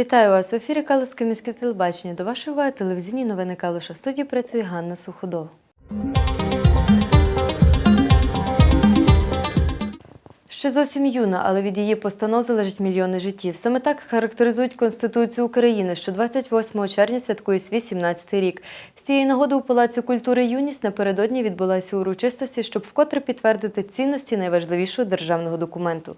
Вітаю вас в ефірі Калуське міське телебачення. До вашої уваги телевізійні новини Калуша. В студії працює Ганна Суходол. Ще зовсім юна, але від її постанов залежить мільйони життів. Саме так характеризують Конституцію України, що 28 червня святкує свій 17-й рік. З цієї нагоди у Палаці культури юність напередодні відбулася урочистості, щоб вкотре підтвердити цінності найважливішого державного документу.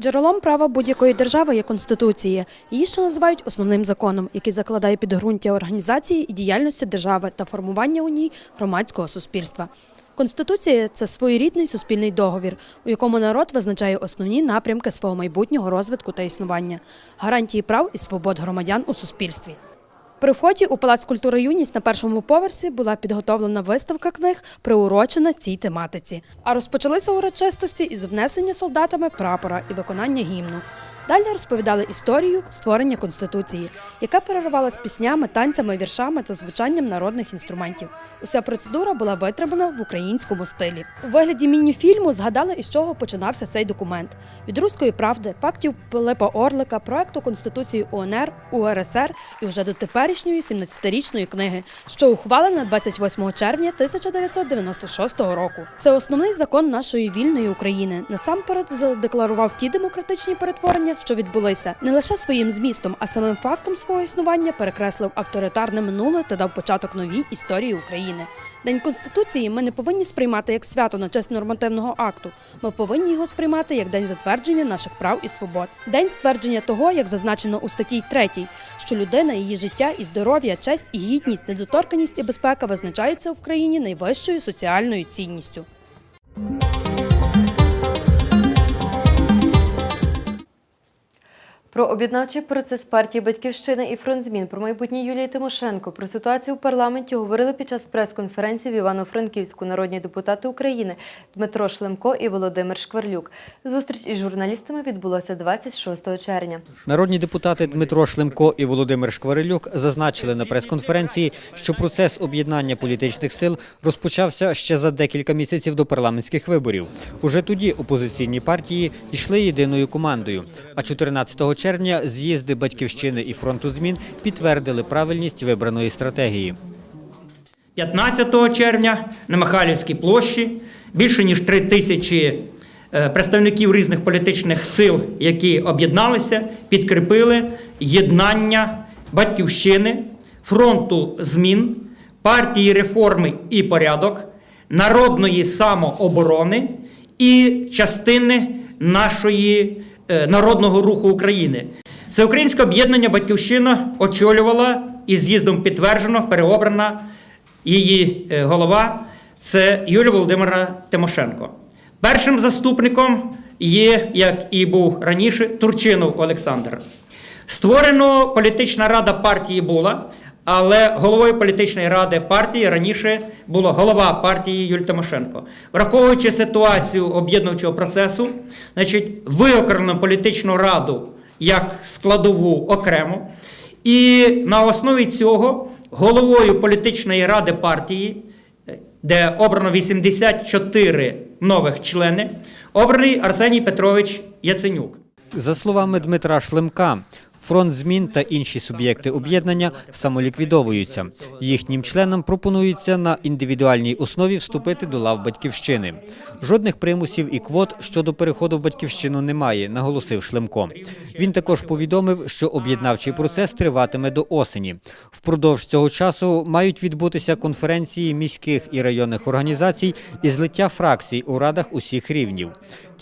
Джерелом права будь-якої держави є Конституція. Її ще називають основним законом, який закладає підґрунтя організації і діяльності держави та формування у ній громадського суспільства. Конституція це своєрідний суспільний договір, у якому народ визначає основні напрямки свого майбутнього розвитку та існування, гарантії прав і свобод громадян у суспільстві. При вході у Палац культури юність на першому поверсі була підготовлена виставка книг, приурочена цій тематиці. А розпочалися урочистості із внесення солдатами прапора і виконання гімну. Далі розповідали історію створення конституції, яка переривалась піснями, танцями, віршами та звучанням народних інструментів. Уся процедура була витримана в українському стилі. У вигляді міні-фільму згадали, із чого починався цей документ: від руської правди, пактів Пилипа Орлика, проекту Конституції УНР, УРСР і вже до теперішньої 17-річної книги, що ухвалена 28 червня 1996 року. Це основний закон нашої вільної України. Насамперед задекларував ті демократичні перетворення, що відбулися не лише своїм змістом, а самим фактом свого існування перекреслив авторитарне минуле та дав початок новій історії України. День конституції ми не повинні сприймати як свято на честь нормативного акту. Ми повинні його сприймати як день затвердження наших прав і свобод. День ствердження того, як зазначено у статті 3, що людина, її життя і здоров'я, честь і гідність, недоторканість і безпека визначаються в країні найвищою соціальною цінністю. Про об'єднавчий процес партії Батьківщина і фронт змін про майбутнє Юлії Тимошенко про ситуацію в парламенті говорили під час прес-конференції в Івано-Франківську народні депутати України Дмитро Шлемко і Володимир Шкварлюк. Зустріч із журналістами відбулася 26 червня. Народні депутати Дмитро Шлемко і Володимир Шкварилюк зазначили на прес-конференції, що процес об'єднання політичних сил розпочався ще за декілька місяців до парламентських виборів. Уже тоді опозиційні партії йшли єдиною командою. А 14 червня з'їзди Батьківщини і фронту змін підтвердили правильність вибраної стратегії. 15 червня на Михайлівській площі більше ніж три тисячі е, представників різних політичних сил, які об'єдналися, підкріпили єднання батьківщини, фронту змін, партії реформи і порядок, народної самооборони і частини нашої народного руху України. Всеукраїнське об'єднання Батьківщина очолювала і з'їздом підтверджено, переобрана її е, голова це Юлія Володимира Тимошенко. Першим заступником є, як і був раніше, Турчинов Олександр. Створено політична рада партії була, але головою політичної ради партії раніше була голова партії Юлія Тимошенко. Враховуючи ситуацію об'єднувачого процесу, значить, виокремлено політичну раду як складову окремо. І на основі цього головою політичної ради партії, де обрано 84 нових члени, обраний Арсеній Петрович Яценюк. За словами Дмитра Шлемка, фронт змін та інші суб'єкти об'єднання самоліквідовуються. Їхнім членам пропонується на індивідуальній основі вступити до лав батьківщини. Жодних примусів і квот щодо переходу в батьківщину немає, наголосив Шлемко. Він також повідомив, що об'єднавчий процес триватиме до осені. Впродовж цього часу мають відбутися конференції міських і районних організацій і злиття фракцій у радах усіх рівнів.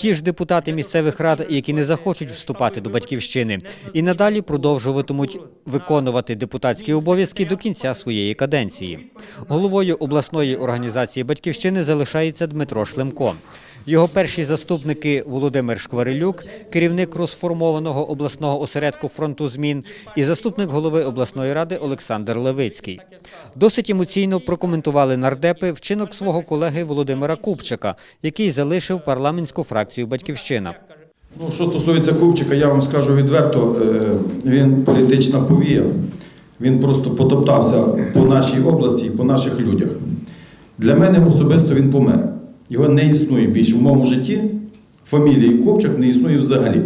Ті ж депутати місцевих рад, які не захочуть вступати до батьківщини, і надалі продовжуватимуть виконувати депутатські обов'язки до кінця своєї каденції. Головою обласної організації батьківщини залишається Дмитро Шлемко. Його перші заступники Володимир Шкварилюк, керівник розформованого обласного осередку фронту змін, і заступник голови обласної ради Олександр Левицький. Досить емоційно прокоментували нардепи вчинок свого колеги Володимира Купчика, який залишив парламентську фракцію Батьківщина. Ну, що стосується Купчика, я вам скажу відверто, е, він політична повія. Він просто потоптався по нашій області, по наших людях. Для мене особисто він помер. Його не існує більше в моєму житті. Фамілії Купчик не існує взагалі.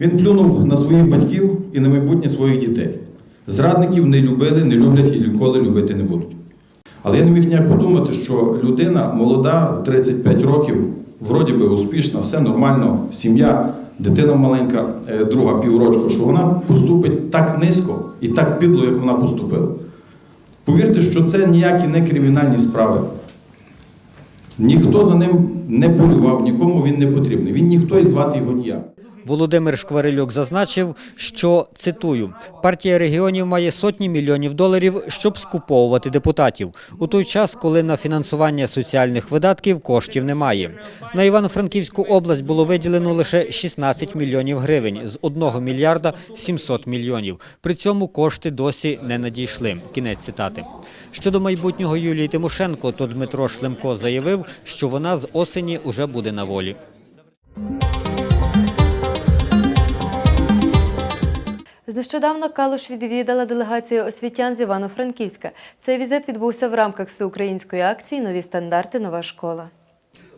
Він плюнув на своїх батьків і на майбутнє своїх дітей. Зрадників не любили, не люблять і ніколи любити не будуть. Але я не міг ніяк подумати, що людина молода, 35 років, вроді би успішна, все нормально, сім'я, дитина маленька, е, друга піврочку, що вона поступить так низько і так підло, як вона поступила. Повірте, що це ніякі не кримінальні справи. Ніхто за ним не полював, нікому він не потрібний. Він ніхто і звати його ніяк. Володимир Шкварилюк зазначив, що цитую: партія регіонів має сотні мільйонів доларів, щоб скуповувати депутатів у той час, коли на фінансування соціальних видатків коштів немає. На Івано-Франківську область було виділено лише 16 мільйонів гривень з 1 мільярда 700 мільйонів. При цьому кошти досі не надійшли. Кінець цитати. Щодо майбутнього Юлії Тимошенко, то Дмитро Шлемко заявив, що вона з осені уже буде на волі. Нещодавно Калуш відвідала делегацію освітян з Івано-Франківська. Цей візит відбувся в рамках всеукраїнської акції Нові стандарти. Нова школа.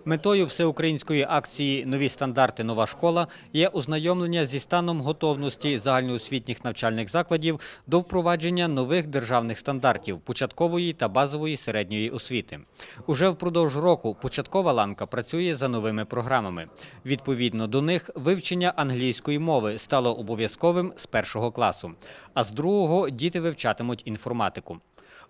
Метою всеукраїнської акції Нові стандарти нова школа є ознайомлення зі станом готовності загальноосвітніх навчальних закладів до впровадження нових державних стандартів початкової та базової середньої освіти. Уже впродовж року початкова ланка працює за новими програмами. Відповідно до них вивчення англійської мови стало обов'язковим з першого класу, а з другого діти вивчатимуть інформатику.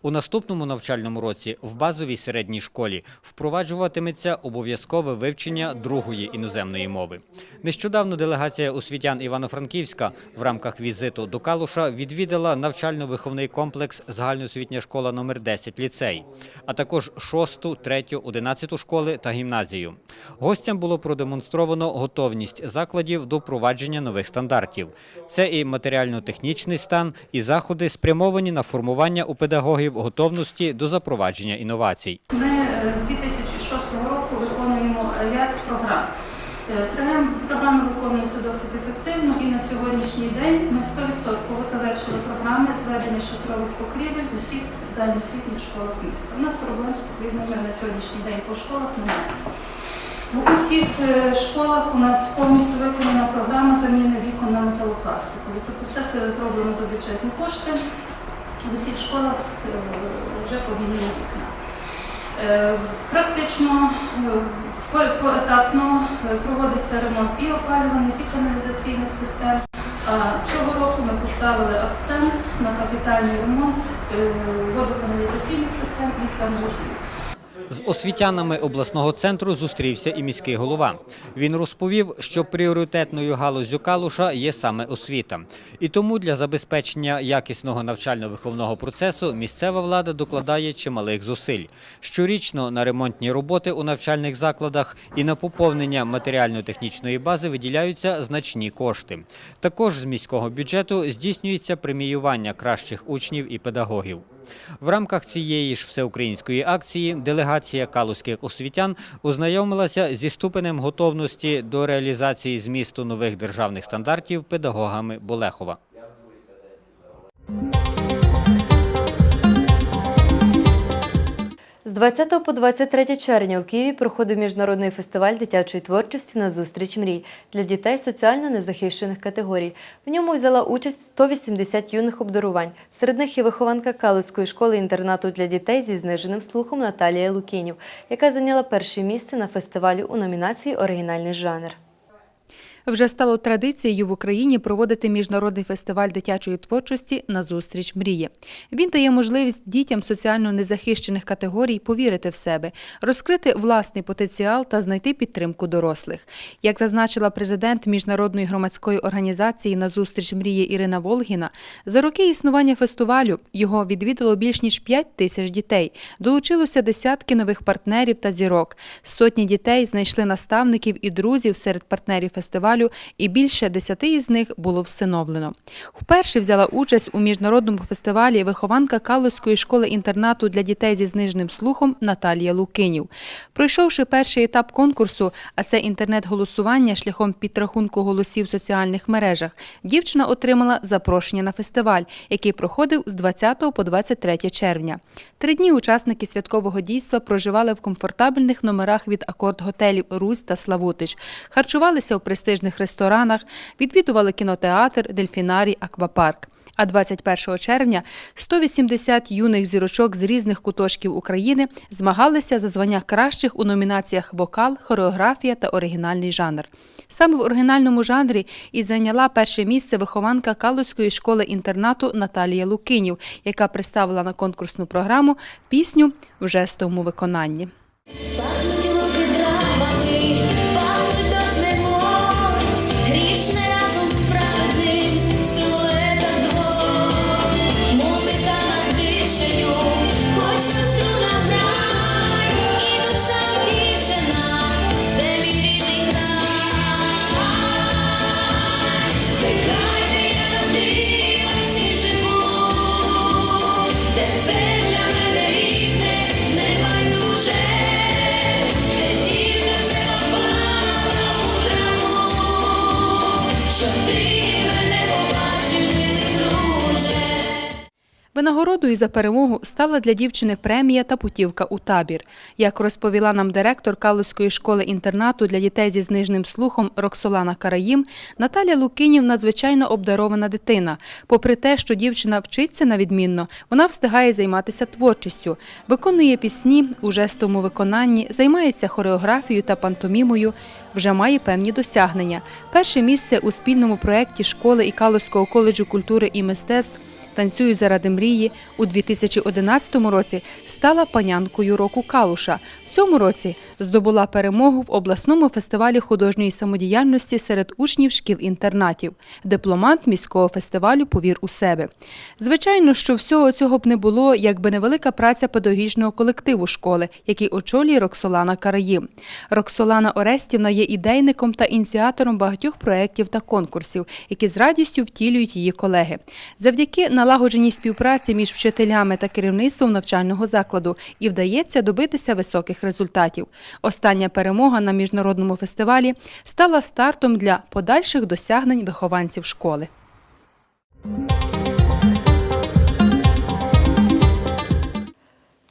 У наступному навчальному році в базовій середній школі впроваджуватиметься обов'язкове вивчення другої іноземної мови. Нещодавно делегація освітян Івано-Франківська в рамках візиту до Калуша відвідала навчально-виховний комплекс загальноосвітня школа номер 10 ліцей, а також 6, 3, 11 школи та гімназію. Гостям було продемонстровано готовність закладів до впровадження нових стандартів. Це і матеріально-технічний стан, і заходи спрямовані на формування у педагогів готовності до запровадження інновацій. Ми е, з 2006 року виконуємо ряд програм. Е, програм- Програми виконуються досить ефективно і на сьогоднішній день ми 100% завершили програми зведення шатрових покрівель у всіх загальноосвітніх школах міста. У нас проблем з покрівлями на сьогоднішній день по школах немає. В усіх е, школах у нас повністю виконана програма заміни вікон на металопластикові. Тобто все це зроблено за бюджетні кошти. В усіх школах е, вже повільні вікна. Е, Практично е, поетапно проводиться ремонт і опалюваних, і каналізаційних систем. А цього року ми поставили акцент на капітальний ремонт водоканалізаційних систем і санвузлів. З освітянами обласного центру зустрівся і міський голова. Він розповів, що пріоритетною галуззю Калуша є саме освіта. І тому для забезпечення якісного навчально-виховного процесу місцева влада докладає чималих зусиль. Щорічно на ремонтні роботи у навчальних закладах і на поповнення матеріально-технічної бази виділяються значні кошти. Також з міського бюджету здійснюється преміювання кращих учнів і педагогів. В рамках цієї ж всеукраїнської акції делегація калузьких освітян ознайомилася зі ступенем готовності до реалізації змісту нових державних стандартів педагогами Болехова. З 20 по 23 червня у Києві проходив міжнародний фестиваль дитячої творчості на зустріч мрій для дітей соціально незахищених категорій. В ньому взяла участь 180 юних обдарувань. Серед них і вихованка Калузької школи інтернату для дітей зі зниженим слухом Наталія Лукінів, яка зайняла перше місце на фестивалі у номінації Оригінальний жанр. Вже стало традицією в Україні проводити міжнародний фестиваль дитячої творчості на зустріч мрії. Він дає можливість дітям соціально незахищених категорій повірити в себе, розкрити власний потенціал та знайти підтримку дорослих. Як зазначила президент міжнародної громадської організації на зустріч мрії Ірина Волгіна, за роки існування фестивалю його відвідало більш ніж 5 тисяч дітей. Долучилося десятки нових партнерів та зірок. Сотні дітей знайшли наставників і друзів серед партнерів фестивалю, і більше десяти із них було всиновлено. Вперше взяла участь у міжнародному фестивалі вихованка Калузької школи-інтернату для дітей зі зниженим слухом Наталія Лукинів. Пройшовши перший етап конкурсу, а це інтернет-голосування шляхом підрахунку голосів в соціальних мережах, дівчина отримала запрошення на фестиваль, який проходив з 20 по 23 червня. Три дні учасники святкового дійства проживали в комфортабельних номерах від акорд-готелів Русь та Славутич, харчувалися у престижних гірськолижних ресторанах, відвідували кінотеатр, дельфінарій, аквапарк. А 21 червня 180 юних зірочок з різних куточків України змагалися за звання кращих у номінаціях вокал, хореографія та оригінальний жанр. Саме в оригінальному жанрі і зайняла перше місце вихованка Калузької школи-інтернату Наталія Лукинів, яка представила на конкурсну програму пісню в жестовому виконанні. Де Винагородою за перемогу стала для дівчини премія та путівка у табір. Як розповіла нам директор Калузької школи-інтернату для дітей зі знижним слухом Роксолана Караїм, Наталя Лукинів надзвичайно обдарована дитина. Попри те, що дівчина вчиться на відмінно, вона встигає займатися творчістю, виконує пісні у жестовому виконанні, займається хореографією та пантомімою, вже має певні досягнення. Перше місце у спільному проєкті школи і Калузького коледжу культури і мистецтв Танцюю заради мрії у 2011 році стала панянкою року Калуша. Цьому році здобула перемогу в обласному фестивалі художньої самодіяльності серед учнів шкіл-інтернатів, дипломант міського фестивалю Повір у себе. Звичайно, що всього цього б не було, якби невелика праця педагогічного колективу школи, який очолює Роксолана Караїм. Роксолана Орестівна є ідейником та ініціатором багатьох проєктів та конкурсів, які з радістю втілюють її колеги. Завдяки налагодженій співпраці між вчителями та керівництвом навчального закладу і вдається добитися високих результатів. Остання перемога на міжнародному фестивалі стала стартом для подальших досягнень вихованців школи.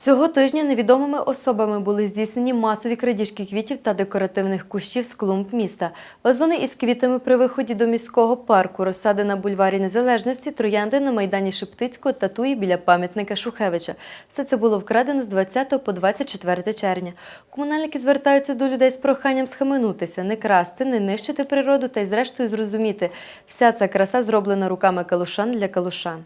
Цього тижня невідомими особами були здійснені масові крадіжки квітів та декоративних кущів з клумб міста. Вазони із квітами при виході до міського парку, розсади на бульварі Незалежності, троянди на майдані Шептицького, татуї біля пам'ятника Шухевича. Все це було вкрадено з 20 по 24 червня. Комунальники звертаються до людей з проханням схаменутися, не красти, не нищити природу та й зрештою зрозуміти. Вся ця краса зроблена руками калушан для калушан.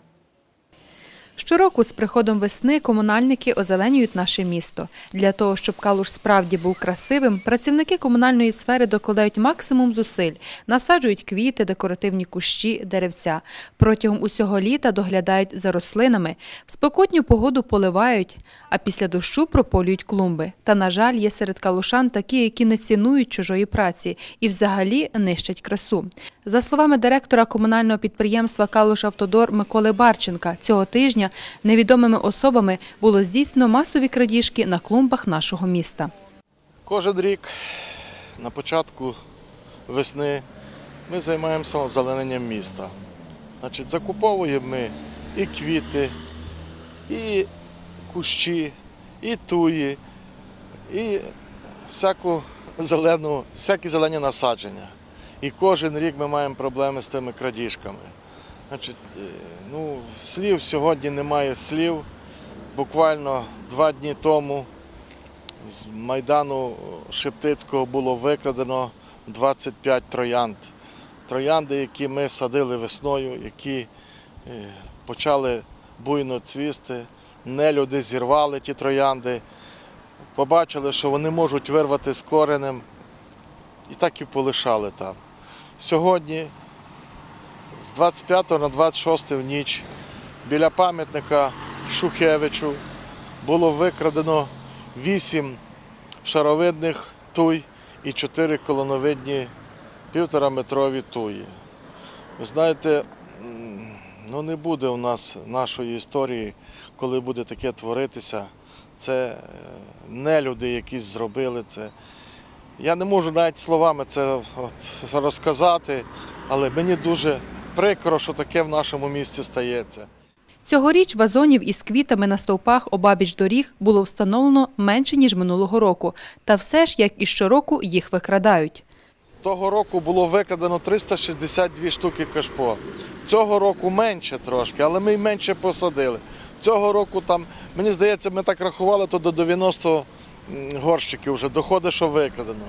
Щороку з приходом весни комунальники озеленюють наше місто. Для того, щоб Калуш справді був красивим, працівники комунальної сфери докладають максимум зусиль, насаджують квіти, декоративні кущі, деревця. Протягом усього літа доглядають за рослинами, в спекотню погоду поливають, а після дощу прополюють клумби. Та, на жаль, є серед калушан такі, які не цінують чужої праці і взагалі нищать красу. За словами директора комунального підприємства «Калуш Автодор» Миколи Барченка, цього тижня невідомими особами було здійснено масові крадіжки на клумбах нашого міста. Кожен рік на початку весни ми займаємося озелененням міста. Значить, закуповуємо ми і квіти, і кущі, і туї, і всякі зелені насадження. І кожен рік ми маємо проблеми з тими крадіжками. Значить, е, ну, слів сьогодні немає слів. Буквально два дні тому з Майдану Шептицького було викрадено 25 троянд. Троянди, які ми садили весною, які е, почали буйно цвісти. Нелюди зірвали ті троянди, побачили, що вони можуть вирвати з коренем, і так і полишали там. Сьогодні, з 25 на 26 в ніч, біля пам'ятника Шухевичу було викрадено вісім шаровидних туй і чотири колоновидні півтораметрові туї. Ви знаєте, ну не буде у нас нашої історії, коли буде таке творитися. Це е, не люди якісь зробили це. Я не можу навіть словами це е, розказати, але мені дуже прикро, що таке в нашому місті стається. Цьогоріч вазонів із квітами на стовпах обабіч доріг було встановлено менше, ніж минулого року. Та все ж, як і щороку, їх викрадають. Того року було викрадено 362 штуки кашпо. Цього року менше трошки, але ми й менше посадили. Цього року там, мені здається, ми так рахували, то до 90 м, горщиків вже доходить, що викрадено.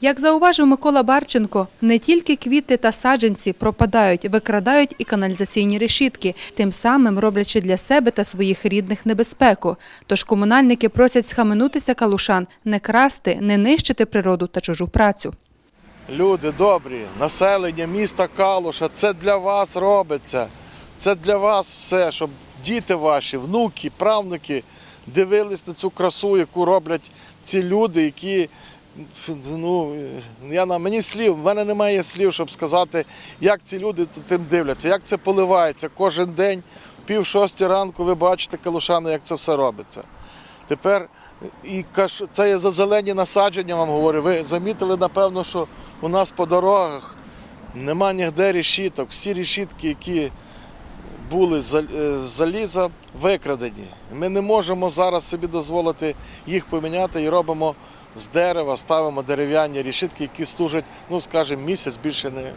Як зауважив Микола Барченко, не тільки квіти та саджанці пропадають, викрадають і каналізаційні решітки, тим самим роблячи для себе та своїх рідних небезпеку. Тож комунальники просять схаменутися калушан, не красти, не нищити природу та чужу працю. Люди добрі, населення міста Калуша, це для вас робиться. Це для вас все, щоб діти ваші, внуки, правнуки дивились на цю красу, яку роблять ці люди, які. Ну, я на мені слів, в мене немає слів, щоб сказати, як ці люди тим дивляться, як це поливається кожен день, пів шості ранку, ви бачите, калушани, як це все робиться. Тепер і каш- це є за зелені насадження, вам говорю. Ви замітили, напевно, що у нас по дорогах нема ніде решіток. Всі решітки, які були е, заліза, викрадені. Ми не можемо зараз собі дозволити їх поміняти і робимо з дерева, ставимо дерев'яні решітки, які служать, ну скажімо, місяць більше не.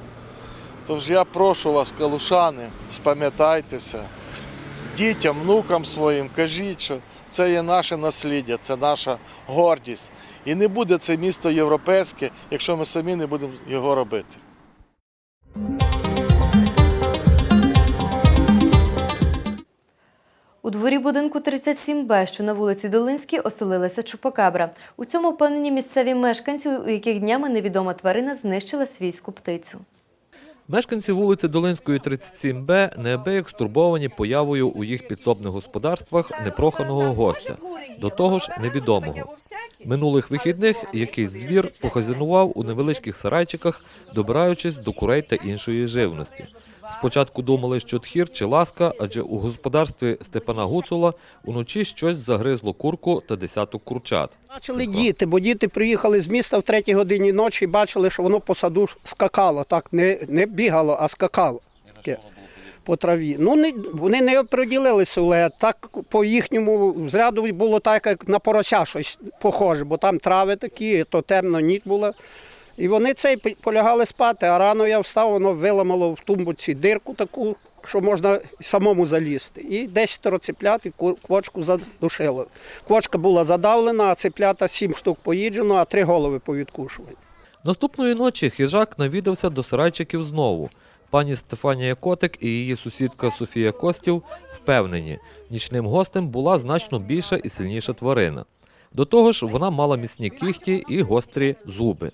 Тож я прошу вас, калушани, спам'ятайтеся дітям, внукам своїм кажіть, що це є наше насліддя, це наша гордість. І не буде це місто європейське, якщо ми самі не будемо його робити. У дворі будинку 37Б, що на вулиці Долинській, оселилася чупакабра. У цьому впевнені місцеві мешканці, у яких днями невідома тварина знищила свійську птицю. Мешканці вулиці Долинської, 37Б неабияк стурбовані появою у їх підсобних господарствах непроханого гостя, до того ж невідомого. Минулих вихідних якийсь звір похазянував у невеличких сарайчиках, добираючись до курей та іншої живності. Спочатку думали, що тхір чи ласка, адже у господарстві Степана Гуцула уночі щось загризло курку та десяток курчат. Бачили діти, бо діти приїхали з міста в третій годині ночі і бачили, що воно по саду скакало. Так, не, не бігало, а скакало по траві. Ну, не, вони не оприділили силует. Так по їхньому взгляду було так, як на порося щось похоже, бо там трави такі, то темно ніч була. І вони цей полягали спати, а рано я встав, воно виламало в тумбуці дирку таку, що можна самому залізти. І 10 цеплят і ку- квочку задушило. Квочка була задавлена, а цеплята 7 штук поїджено, а три голови повідкушувані. Наступної ночі хижак навідався до сарайчиків знову. Пані Стефанія Котик і її сусідка Софія Костів впевнені, нічним гостем була значно більша і сильніша тварина. До того ж, вона мала міцні кіхті і гострі зуби.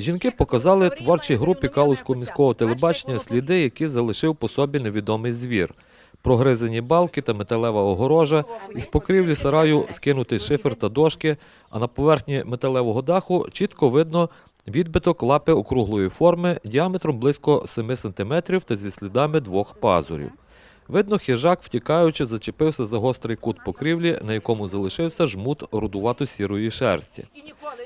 Жінки показали творчій групі Калузького міського телебачення сліди, які залишив по собі невідомий звір. Прогризані балки та металева огорожа, із покрівлі сараю скинутий шифер та дошки, а на поверхні металевого даху чітко видно відбиток лапи округлої форми діаметром близько 7 см та зі слідами двох пазурів. Видно, хижак, втікаючи, зачепився за гострий кут покрівлі, на якому залишився жмут рудувато-сірої шерсті.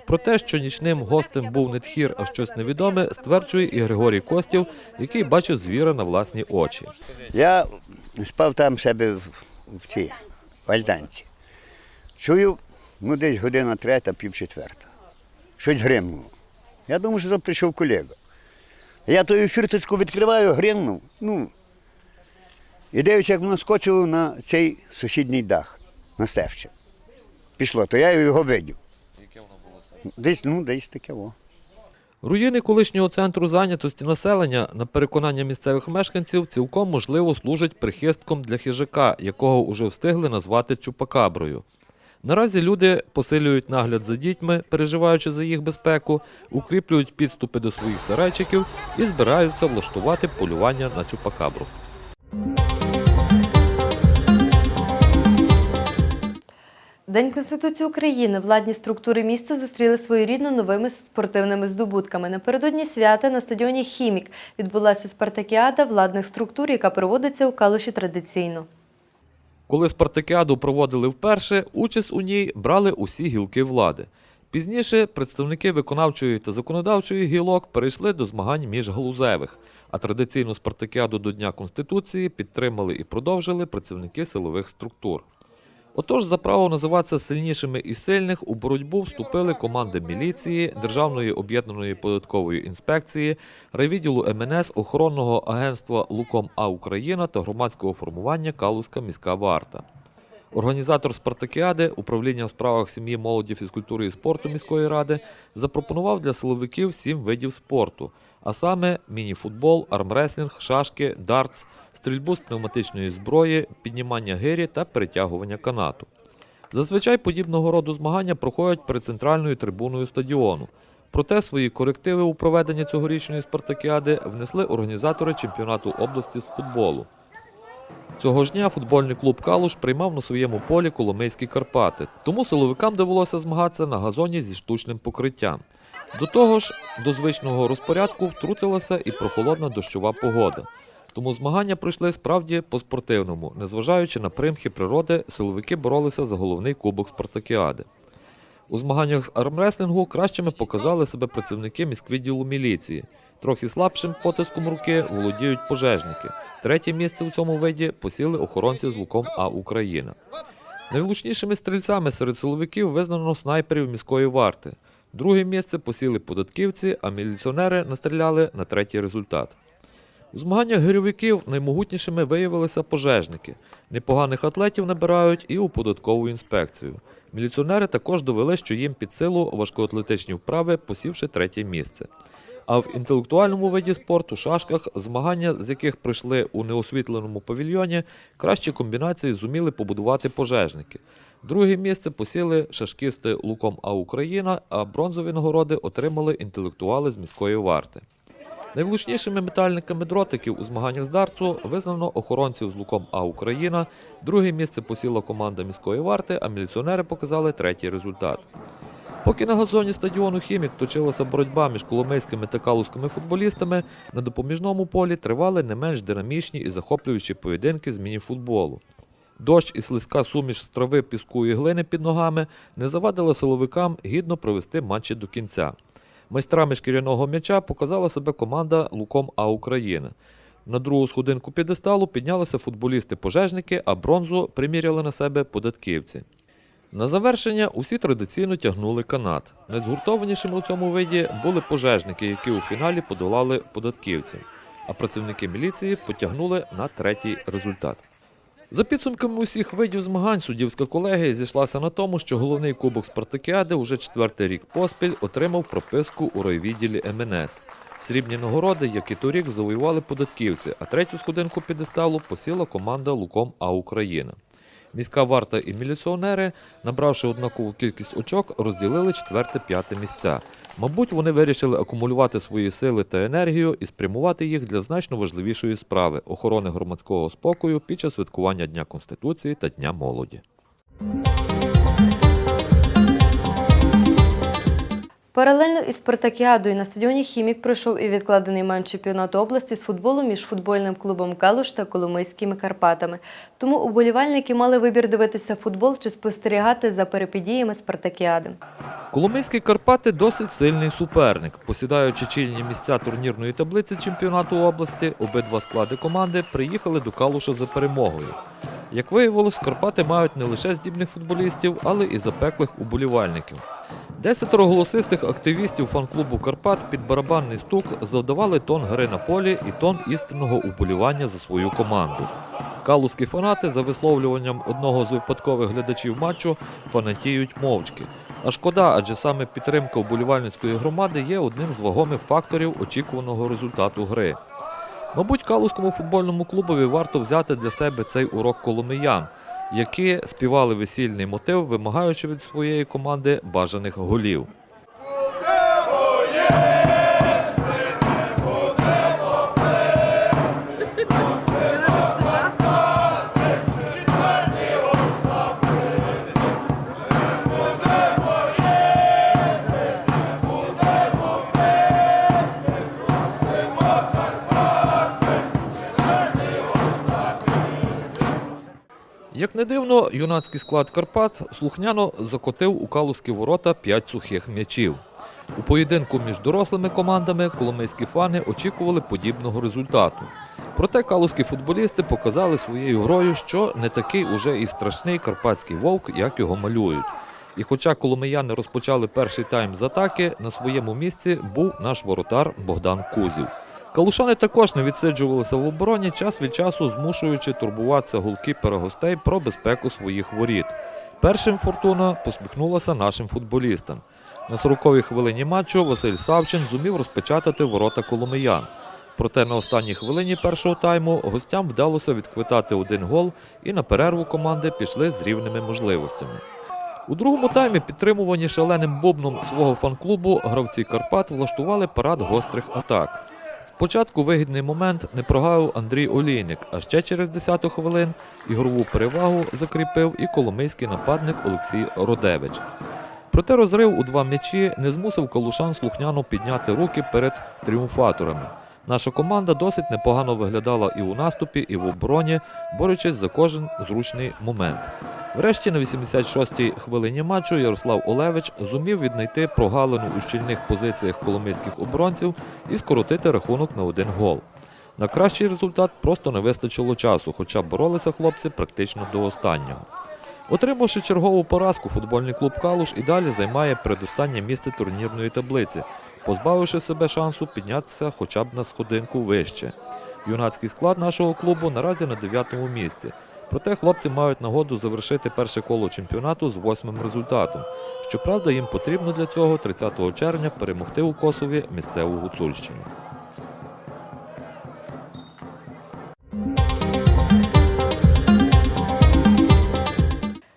Про те, що нічним гостем був не тхір, а щось невідоме, стверджує і Григорій Костів, який бачив звіра на власні очі. Я спав там себе в, цій в альтанці. Чую, ну десь година третя, пів четверта. Щось гримнуло. Я думаю, що там прийшов колега. Я тою фірточку відкриваю, гримнув. Ну, і дивлюся, як воно скочило на цей сусідній дах, на стевче. Пішло, то я його видів. Яке воно було Десь, ну, десь таке во. Руїни колишнього центру зайнятості населення, на переконання місцевих мешканців, цілком можливо служать прихистком для хижака, якого уже встигли назвати чупакаброю. Наразі люди посилюють нагляд за дітьми, переживаючи за їх безпеку, укріплюють підступи до своїх сарайчиків і збираються влаштувати полювання на чупакабру. День Конституції України владні структури міста зустріли своєрідно новими спортивними здобутками. Напередодні свята на стадіоні Хімік відбулася спартакіада владних структур, яка проводиться у Калуші традиційно. Коли спартакіаду проводили вперше, участь у ній брали усі гілки влади. Пізніше представники виконавчої та законодавчої гілок перейшли до змагань міжгалузевих, а традиційну спартакіаду до Дня Конституції підтримали і продовжили працівники силових структур. Отож, за право називатися сильнішими і сильних у боротьбу вступили команди міліції, Державної об'єднаної податкової інспекції, райвідділу МНС, охоронного агентства Луком А Україна та громадського формування Калузька міська варта. Організатор спартакіади, управління в справах сім'ї, молоді, фізкультури і спорту міської ради запропонував для силовиків сім видів спорту, а саме міні-футбол, армреслінг, шашки, дартс, стрільбу з пневматичної зброї, піднімання гирі та перетягування канату. Зазвичай подібного роду змагання проходять перед центральною трибуною стадіону. Проте свої корективи у проведенні цьогорічної спартакіади внесли організатори чемпіонату області з футболу. Цього ж дня футбольний клуб Калуш приймав на своєму полі Коломийські Карпати, тому силовикам довелося змагатися на газоні зі штучним покриттям. До того ж, до звичного розпорядку втрутилася і прохолодна дощова погода. Тому змагання пройшли справді по-спортивному. Незважаючи на примхи природи, силовики боролися за головний кубок спартакіади. У змаганнях з армреслінгу кращими показали себе працівники міськвідділу міліції. Трохи слабшим потиском руки володіють пожежники. Третє місце у цьому виді посіли охоронці з луком А Україна. Найвлучнішими стрільцями серед силовиків визнано снайперів міської варти. Друге місце посіли податківці, а міліціонери настріляли на третій результат. У змаганнях гирьовиків наймогутнішими виявилися пожежники. Непоганих атлетів набирають і у податкову інспекцію. Міліціонери також довели, що їм під силу важкоатлетичні вправи, посівши третє місце. А в інтелектуальному виді спорту, шашках, змагання, з яких прийшли у неосвітленому павільйоні, кращі комбінації зуміли побудувати пожежники. Друге місце посіли шашкісти Луком А Україна, а бронзові нагороди отримали інтелектуали з міської варти. Найвлучнішими метальниками дротиків у змаганнях з дартсу визнано охоронців з луком А Україна. Друге місце посіла команда міської варти, а міліціонери показали третій результат. Поки на газоні стадіону Хімік точилася боротьба між коломийськими та калузькими футболістами, на допоміжному полі тривали не менш динамічні і захоплюючі поєдинки з мініфутболу. Дощ і слизька суміш з трави, піску і глини під ногами не завадили силовикам гідно провести матчі до кінця. Майстрами шкіряного м'яча показала себе команда Луком А Україна. На другу сходинку підесталу піднялися футболісти-пожежники, а бронзу приміряли на себе податківці. На завершення усі традиційно тягнули канат. Найзгуртованішими у цьому виді були пожежники, які у фіналі подолали податківців, а працівники міліції потягнули на третій результат. За підсумками усіх видів змагань, суддівська колегія зійшлася на тому, що головний кубок Спартакіади уже четвертий рік поспіль отримав прописку у райвідділі МНС. Срібні нагороди, як і торік, завоювали податківці, а третю сходинку підесталу посіла команда Луком А Україна. Міська варта і міліціонери, набравши однакову кількість очок, розділили четверте-п'яте місця. Мабуть, вони вирішили акумулювати свої сили та енергію і спрямувати їх для значно важливішої справи охорони громадського спокою під час святкування Дня Конституції та Дня молоді. Паралельно із спартакіадою на стадіоні Хімік пройшов і відкладений матч чемпіонату області з футболу між футбольним клубом Калуш та Коломийськими Карпатами. Тому уболівальники мали вибір дивитися футбол чи спостерігати за перипедіями спартакіади. Коломийські Карпати досить сильний суперник. Посідаючи чільні місця турнірної таблиці чемпіонату області, обидва склади команди приїхали до Калуша за перемогою. Як виявилось, Карпати мають не лише здібних футболістів, але і запеклих уболівальників. Десятеро голосистих активістів фан-клубу Карпат під барабанний стук завдавали тон гри на полі і тон істинного уболівання за свою команду. Калузькі фанати, за висловлюванням одного з випадкових глядачів матчу, фанатіють мовчки. А шкода, адже саме підтримка вболівальницької громади є одним з вагомих факторів очікуваного результату гри. Мабуть, Калузькому футбольному клубові варто взяти для себе цей урок коломиян, які співали весільний мотив, вимагаючи від своєї команди бажаних голів. Як не дивно, юнацький склад Карпат слухняно закотив у калузькі ворота п'ять сухих м'ячів. У поєдинку між дорослими командами коломийські фани очікували подібного результату. Проте калузькі футболісти показали своєю грою, що не такий уже і страшний карпатський вовк, як його малюють. І хоча коломияни розпочали перший тайм з атаки, на своєму місці був наш воротар Богдан Кузів. Калушани також не відсиджувалися в обороні, час від часу змушуючи турбуватися голкіпера гостей про безпеку своїх воріт. Першим фортуна посміхнулася нашим футболістам. На 40-й хвилині матчу Василь Савчин зумів розпечатати ворота коломиян. Проте на останній хвилині першого тайму гостям вдалося відквитати один гол, і на перерву команди пішли з рівними можливостями. У другому таймі, підтримувані шаленим бубном свого фан-клубу, гравці Карпат влаштували парад гострих атак. Спочатку вигідний момент не прогавив Андрій Олійник, а ще через 10 хвилин ігрову перевагу закріпив і коломийський нападник Олексій Родевич. Проте розрив у два м'ячі не змусив калушан слухняно підняти руки перед тріумфаторами. Наша команда досить непогано виглядала і у наступі, і в обороні, борючись за кожен зручний момент. Врешті на 86-й хвилині матчу Ярослав Олевич зумів віднайти прогалину у щільних позиціях коломийських оборонців і скоротити рахунок на один гол. На кращий результат просто не вистачило часу, хоча боролися хлопці практично до останнього. Отримавши чергову поразку, футбольний клуб Калуш і далі займає передостаннє місце турнірної таблиці, позбавивши себе шансу піднятися хоча б на сходинку вище. Юнацький склад нашого клубу наразі на 9-му місці. Проте хлопці мають нагоду завершити перше коло чемпіонату з восьмим результатом. Щоправда, їм потрібно для цього 30 червня перемогти у Косові місцеву гуцульщину.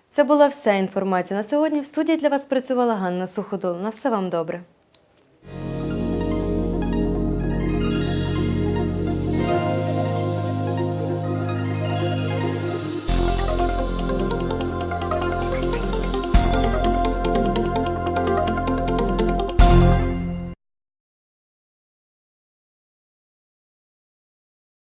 Це була вся інформація на сьогодні. В студії для вас працювала Ганна Суходол. На все вам добре.